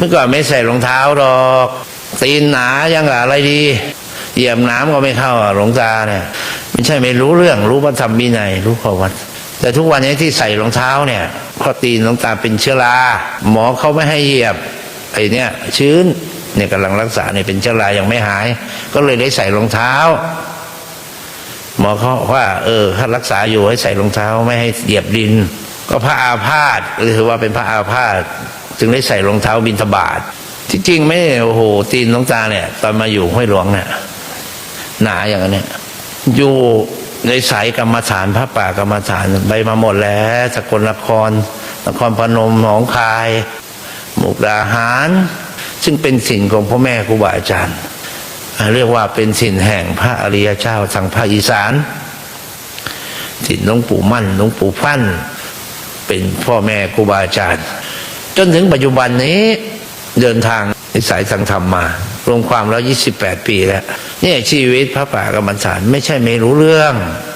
เมื่อก่อนไม่ใส่รองเท้าหรอกตีนหนายังอะไรดีเหยียบน้ำก็ไม่เข้าอะหลวงตาเนี่ยไม่ใช่ไม่รู้เรื่องรู้ว่าทำมีไหนรู้ข้อวัด แต่ทุกวันนี้ที่ใส่รองเท้าเนี่ยเพอตีนหลวงตาเป็นเชื้อราหมอเขาไม่ให้เหยียบไอ้เนี่ยชื้นเนี่ยกำลังรักษาเนี่ยเป็นเชื้อรายังไม่หาย ก็เลยได้ใส่รองเท้า หมอเขาว่า เออถ้ารักษาอยู่ให้ใส่รองเท้าไม่ให้เหยียบดิน ก็พระอาพาธหรือว่าเป็นพระอาพาธ จึงได้ใส่รองเท้าบินทบาทที่จริงไม่โอ้โหตีนหลวงตาเนี่ย ตอนมาอยู่ห้วยหลวงเนี่ยหนาอย่างนั้นเนี่ยอยู่ในสายกรรมฐานพระป่ากรรมฐานไปมาหมดแล้วสกลนครนครพนมหนองคายมุกดาหาร ซึ่งเป็นสินของพ่อแม่ครูบาอาจารย์ เรียกว่าเป็นสินแห่งพระอริยเจ้าทางภาคอีสานสินหลวงปู่มั่นหลวงปู่ฟั่นเป็นพ่อแม่ครูบาอาจารย์ จนถึงปัจจุบันนี้เดินทางในสายทางธรรมมารวมความแล้ว28ปีแล้วเนี่ยชีวิตพระป่ากรรมฐานไม่ใช่ไม่รู้เรื่อง